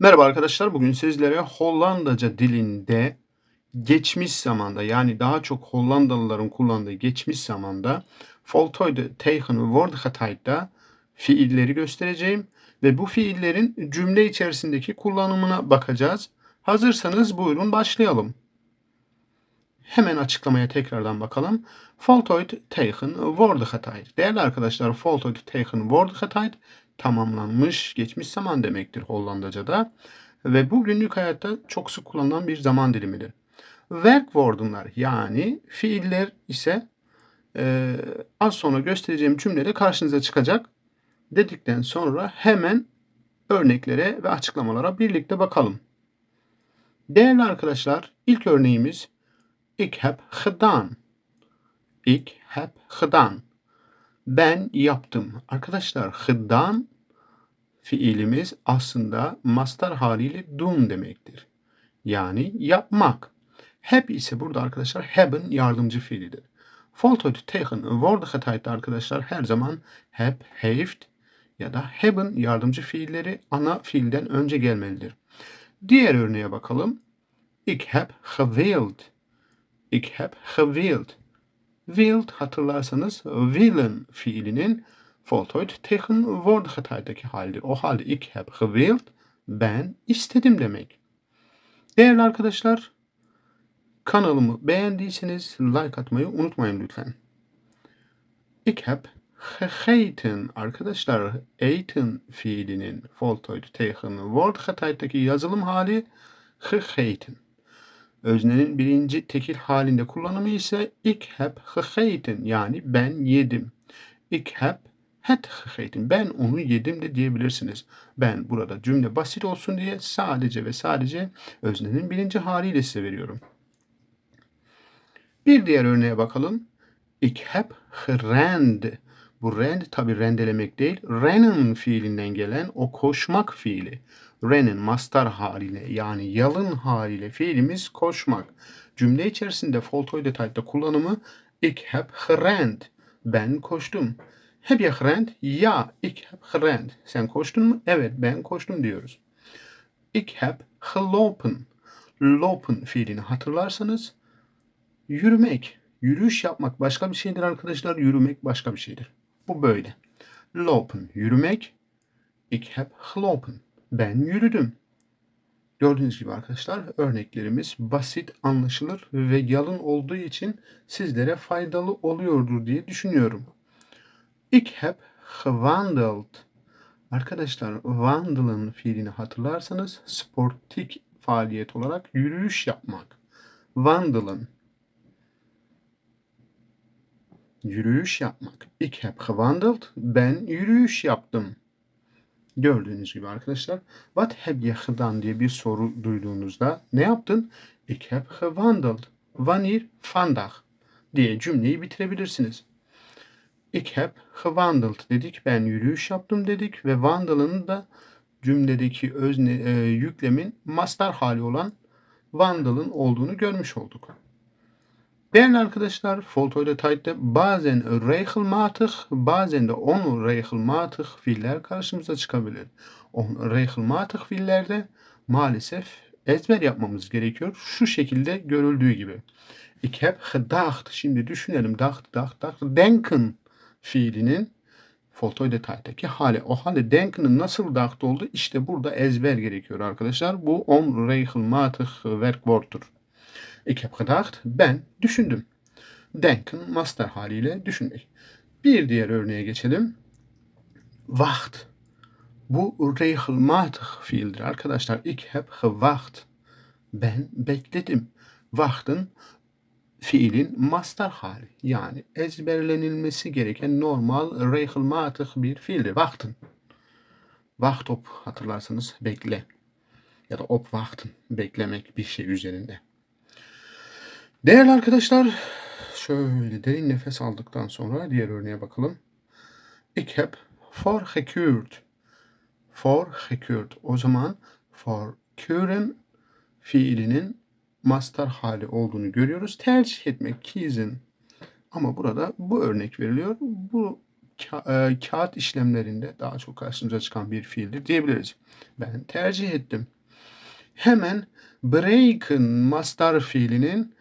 Merhaba arkadaşlar. Bugün sizlere Hollandaca dilinde geçmiş zamanda yani daha çok Hollandalıların kullandığı geçmiş zamanda voltooide tegen woordigheid'da fiilleri göstereceğim ve bu fiillerin cümle içerisindeki kullanımına bakacağız. Hazırsanız buyurun başlayalım. Hemen açıklamaya tekrardan bakalım. Voltooid tegen woordigheid. Değerli arkadaşlar, voltooid tegen woordigheid tamamlanmış geçmiş zaman demektir Hollandaca'da. Ve bu günlük hayatta çok sık kullanılan bir zaman dilimidir. Werkwoordenlar yani fiiller ise e, az sonra göstereceğim cümlede karşınıza çıkacak. Dedikten sonra hemen örneklere ve açıklamalara birlikte bakalım. Değerli arkadaşlar, ilk örneğimiz Ik heb gedaan. Ik heb gedaan. Ben yaptım. Arkadaşlar gedaan fiilimiz aslında mastar haliyle doen demektir. Yani yapmak. Heb ise burada arkadaşlar hebben yardımcı fiilidir. Voltooid tegen woordigheid'de arkadaşlar her zaman heb, heeft ya da hebben yardımcı fiilleri ana fiilden önce gelmelidir. Diğer örneğe bakalım. Ik heb gewild. Ik heb gewild. Wild hatırlarsanız willen fiilinin voltooid tegen woordigheid'deki halidir. O halde ik heb gewild ben istedim demek. Değerli arkadaşlar kanalımı beğendiyseniz like atmayı unutmayın lütfen. Ik heb gegeten. Arkadaşlar eten fiilinin voltooid tegen woordigheid'deki yazılım hali gegeten. Öznenin birinci tekil halinde kullanımı ise ik heb gegeten yani ben yedim. Ik heb het gegeten. Ben onu yedim de diyebilirsiniz. Ben burada cümle basit olsun diye sadece ve sadece öznenin birinci haliyle size veriyorum. Bir diğer örneğe bakalım. Ik heb gerend. Bu rend tabi rendelemek değil. Rennen fiilinden gelen o koşmak fiili. Rennen mastar haliyle yani yalın haliyle fiilimiz koşmak. Cümle içerisinde voltooid type'da kullanımı ik heb gerend. Ben koştum. Heb je gerend? Ja, ik heb gerend. Sen koştun mu? Evet, ben koştum diyoruz. Ik heb gelopen. Lopen fiilini hatırlarsanız yürümek, yürüyüş yapmak başka bir şeydir arkadaşlar. Yürümek başka bir şeydir. Bu böyle. Lopen, yürümek. Ik heb gelopen. Ben yürüdüm. Gördüğünüz gibi arkadaşlar örneklerimiz basit, anlaşılır ve yalın olduğu için sizlere faydalı oluyordur diye düşünüyorum. Ik heb gewandeld. Arkadaşlar wandelen fiilini hatırlarsanız sportik faaliyet olarak yürüyüş yapmak. Wandelen. Yürüyüş yapmak. Ik heb gewandeld. Ben yürüyüş yaptım. Gördüğünüz gibi arkadaşlar. What have you gedaan diye bir soru duyduğunuzda ne yaptın? Ik heb gewandeld. Wanneer? Vandaag diye cümleyi bitirebilirsiniz. Ik heb gewandeld dedik. Ben yürüyüş yaptım dedik ve wandelen da cümledeki özne, e, yüklemin mastar hali olan wandelen olduğunu görmüş olduk. Değerli arkadaşlar, voltooide tijd'de bazen regelmatig, bazen de onregelmatig fiiller karşımıza çıkabilir. Onregelmatig fiillerde maalesef ezber yapmamız gerekiyor. Şu şekilde görüldüğü gibi. Ik heb. Şimdi düşünelim. Dacht, dacht, dacht. Denken fiilinin voltooide tijd'deki hali. O halde denken'ın nasıl dacht oldu? İşte burada ezber gerekiyor arkadaşlar. Bu onregelmatig werkwoordtur. Ik heb gedacht. Ben düşündüm. Denken master haliyle düşünmek. Bir diğer örneğe geçelim. Wacht. Bu regelmatig fiildir arkadaşlar. Ik heb gewacht. Ben bekledim. Wachten fiilin master hali. Yani ezberlenilmesi gereken normal regelmatig bir fiildir. Wachten. Wacht op hatırlarsanız bekle. Ya da opwachten beklemek bir şey üzerinde. Değerli arkadaşlar, şöyle derin nefes aldıktan sonra diğer örneğe bakalım. Ik heb voorgekuurd. Voorgekuurd. O zaman voorkeuren fiilinin master hali olduğunu görüyoruz. Tercih etmek, kiezen. Ama burada bu örnek veriliyor. Bu ka- e, kağıt işlemlerinde daha çok karşımıza çıkan bir fiildir diyebiliriz. Ben tercih ettim. Hemen breaken mastar fiilinin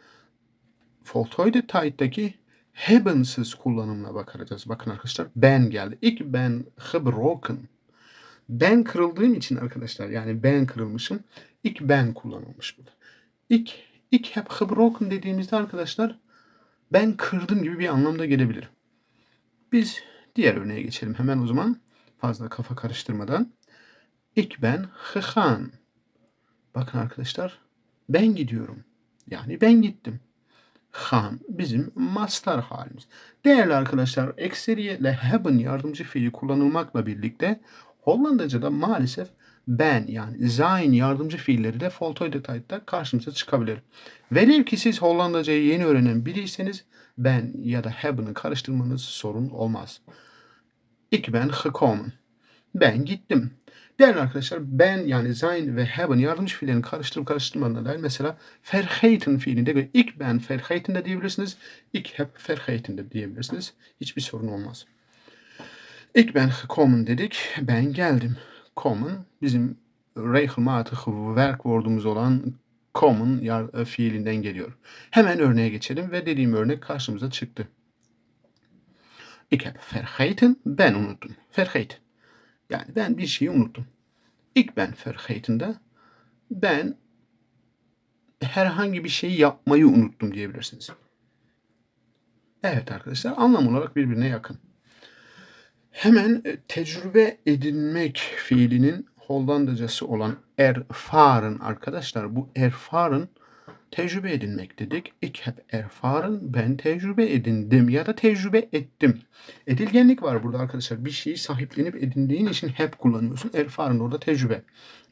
Voltoide Zeit'teki haben'sız kullanımına bakacağız. Bakın arkadaşlar ben geldi. İlk ben gebroken. Ben kırıldığım için arkadaşlar yani ben kırılmışım. İlk ben kullanılmış burada. İlk, ilk hep gebroken dediğimizde arkadaşlar ben kırdım gibi bir anlamda gelebilir. Biz diğer örneğe geçelim hemen o zaman. Fazla kafa karıştırmadan. İlk ben gegaan. Bakın arkadaşlar ben gidiyorum. Yani ben gittim. Han bizim mastar halimiz. Değerli arkadaşlar ekseriyetle haben yardımcı fiili kullanılmakla birlikte Hollandaca'da maalesef ben yani sein yardımcı fiilleri de Voltooide Zeit'te karşımıza çıkabilir. Velev ki siz Hollandacayı yeni öğrenen biriyseniz ben ya da haben'ı karıştırmanız sorun olmaz. Ik ben gekomen. Ben gittim. Değerli arkadaşlar ben yani sein ve haben yardımcı fiillerini karıştırıp karıştırmadığına dair mesela vergeten fiilinde göre ik ben vergeten de diyebilirsiniz. Ik heb vergeten de diyebilirsiniz. Hiçbir sorun olmaz. Ik ben gekomen dedik. Ben geldim. Kommen bizim regelmatig werkwoordumuz olan kommen yar- e, fiilinden geliyor. Hemen örneğe geçelim ve dediğim örnek karşımıza çıktı. Ik heb vergeten, ben unuttum. Vergeten. Yani ben bir şeyi unuttum. Ik ben vergeten de ben herhangi bir şeyi yapmayı unuttum diyebilirsiniz. Evet arkadaşlar anlam olarak birbirine yakın. Hemen e, tecrübe edinmek fiilinin Hollandacası olan ervaren arkadaşlar. Bu ervaren tecrübe edinmek dedik. Ik heb ervaren ben tecrübe edindim ya da tecrübe ettim. Edilgenlik var burada arkadaşlar. Bir şeyi sahiplenip edindiğin için hep kullanıyorsun. Ervaren orada tecrübe.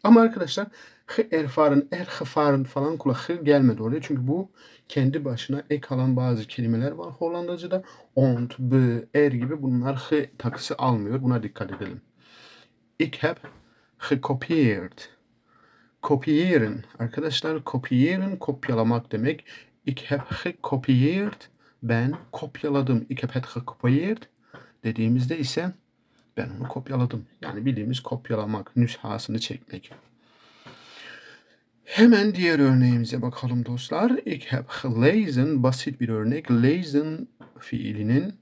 Ama arkadaşlar hı ervaren, ergevaren falan kula hı gelmedi oraya. Çünkü bu kendi başına ek alan bazı kelimeler var Hollandaca'da. Ont, be, er gibi bunlar hı takısı almıyor. Buna dikkat edelim. Ik heb gekopieerd. Kopiëren. Arkadaşlar kopiëren kopyalamak demek. Ik heb gekopieerd. Ben kopyaladım. Ik heb het gekopieerd. Dediğimizde ise ben onu kopyaladım. Yani bildiğimiz kopyalamak, nüshasını çekmek. Hemen diğer örneğimize bakalım dostlar. Ik heb gelezen, basit bir örnek. Lezen fiilinin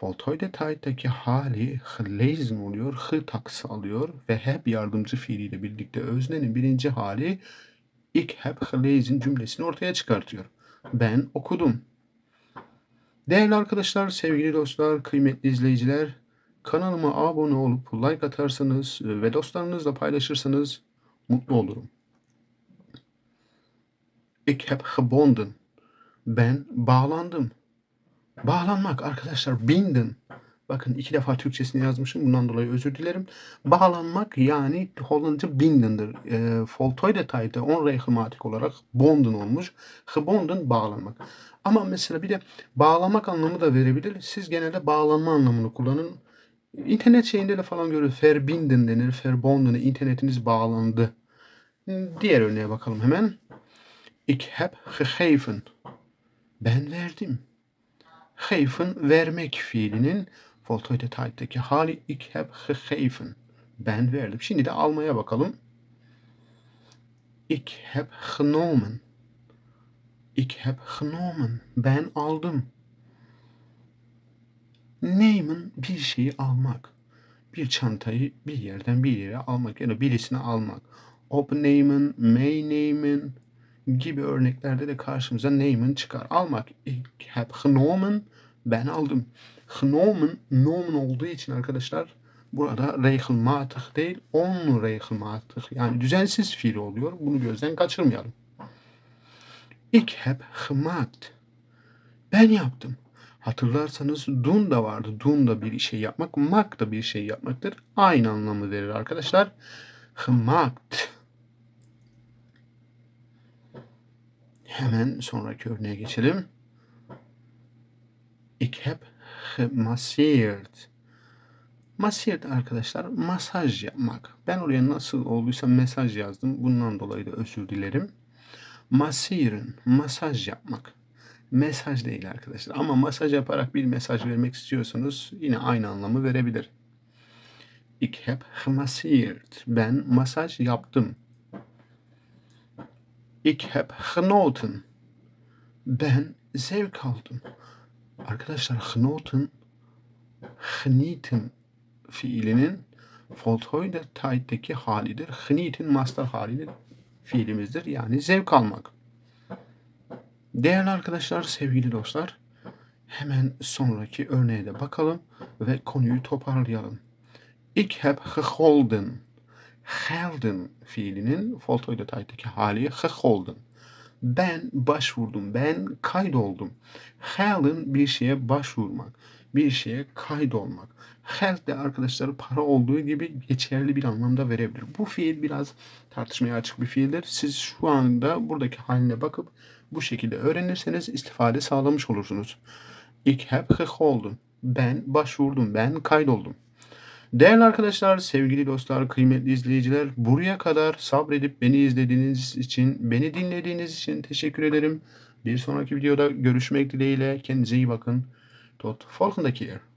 Voltooide Zeit'teki hali gelezen oluyor. Hı taksı alıyor ve heb yardımcı fiiliyle birlikte öznenin birinci hali ik heb gelezen cümlesini ortaya çıkartıyor. Ben okudum. Değerli arkadaşlar, sevgili dostlar, kıymetli izleyiciler, kanalıma abone olup like atarsanız ve dostlarınızla paylaşırsanız mutlu olurum. Ik heb gebonden. Ben bağlandım. Bağlanmak arkadaşlar binden. Bakın iki defa Türkçesini yazmışım. Bundan dolayı özür dilerim. Bağlanmak yani Hollandca bindendir. E, Voltooide Zeit'te on regelmatik olarak bonden olmuş. Gebonden bağlanmak. Ama mesela bir de bağlamak anlamı da verebilir. Siz genelde bağlanma anlamını kullanın. İnternet şeyinde de falan görür. Verbinden denir. Verbonden. İnternetiniz bağlandı. Diğer örneğe bakalım hemen. Ik heb gegeven. Ben verdim. Geven vermek fiilinin Voltooide Zeit'teki hali ik heb gegeven. Ben verdim. Şimdi de almaya bakalım. Ik heb genomen. Ik heb genomen. Ben aldım. Nemen bir şeyi almak. Bir çantayı bir yerden bir yere almak ya da birisine almak. Opnemen, meenemen gibi örneklerde de karşımıza nemen çıkar. Almak. Ik heb genomen. Ben aldım. Genomen, nomen olduğu için arkadaşlar burada regelmatig değil, onregelmatig yani düzensiz fiil oluyor. Bunu gözden kaçırmayalım. Ik heb gemaakt. Ben yaptım. Hatırlarsanız dun da vardı. Dun da bir şey yapmak, mak da bir şey yapmaktır. Aynı anlamı verir arkadaşlar. Gemaakt. Hemen sonraki örneğe geçelim. Ik heb gemasseerd. Masseerd arkadaşlar masaj yapmak. Ben oraya nasıl olduysa mesaj yazdım. Bundan dolayı da özür dilerim. Massieren, masaj yapmak. mesaj değil arkadaşlar. Ama masaj yaparak bir mesaj vermek istiyorsanız yine aynı anlamı verebilir. Ich heb gemassiert. Ben masaj yaptım. Ich heb genoten. Ben zevk aldım. Arkadaşlar genoten genieten fiilinin Volthoy'da Tait'teki halidir. Genieten master halidir. Fiilimizdir. Yani zevk almak. Değerli arkadaşlar, sevgili dostlar, hemen sonraki örneğe de bakalım ve konuyu toparlayalım. Ich heb geholden. Gelden fiilinin Volthoy'da Tait'teki hali geholden. Ben başvurdum, ben kaydoldum. Gelden bir şeye başvurmak, bir şeye kaydolmak. Geld de arkadaşlar para olduğu gibi geçerli bir anlamda verebilir. Bu fiil biraz tartışmaya açık bir fiildir. Siz şu anda buradaki haline bakıp bu şekilde öğrenirseniz istifade sağlamış olursunuz. Ich heb geholden. Ben başvurdum, ben kaydoldum. Değerli arkadaşlar, sevgili dostlar, kıymetli izleyiciler, buraya kadar sabredip beni izlediğiniz için, beni dinlediğiniz için teşekkür ederim. Bir sonraki videoda görüşmek dileğiyle. Kendinize iyi bakın. Tot volgende keer.